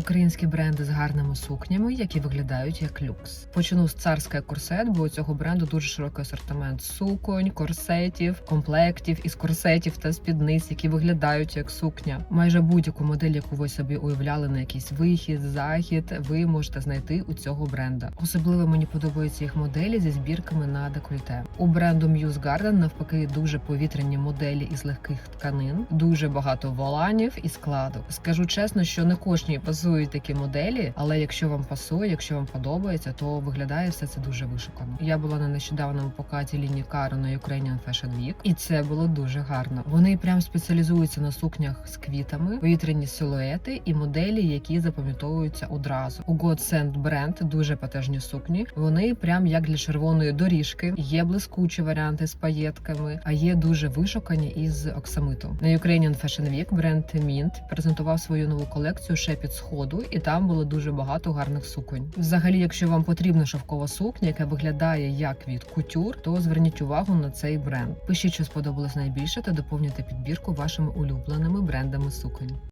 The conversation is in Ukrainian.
Українські бренди з гарними сукнями, які виглядають як люкс. Почну з царська корсет, бо у цього бренду дуже широкий асортимент суконь, корсетів, комплектів із корсетів та спідниць, які виглядають як сукня. Майже будь-яку модель, яку ви собі уявляли на якийсь вихід, захід, ви можете знайти у цього бренда. Особливо мені подобаються їх моделі зі збірками на декольте. У бренду Muse Garden навпаки дуже повітряні моделі із легких тканин, дуже багато воланів і складок. Скажу чесно, що не кожній пасують такі моделі, але якщо вам пасує, якщо вам подобається, то виглядає все це дуже вишукано. Я була на нещодавному покаті лінії Каро на Ukrainian Fashion Week, і це було дуже гарно. Вони прям спеціалізуються на сукнях з квітами, повітряні силуети і моделі, які запам'ятовуються одразу. У God Sand Brand дуже потужні сукні. Вони прям як для червоної доріжки. Є блискучі варіанти з паєтками, а є дуже вишукані із оксамиту. На Ukrainian Fashion Week бренд Mint презентував свою нову колекцію шепіт сходу, і там було дуже багато гарних суконь. Взагалі, якщо вам потрібна шовкова сукня, яка виглядає як від кутюр, то зверніть увагу на цей бренд. Пишіть, що сподобалось найбільше, та доповнюйте підбірку вашими улюбленими брендами суконь.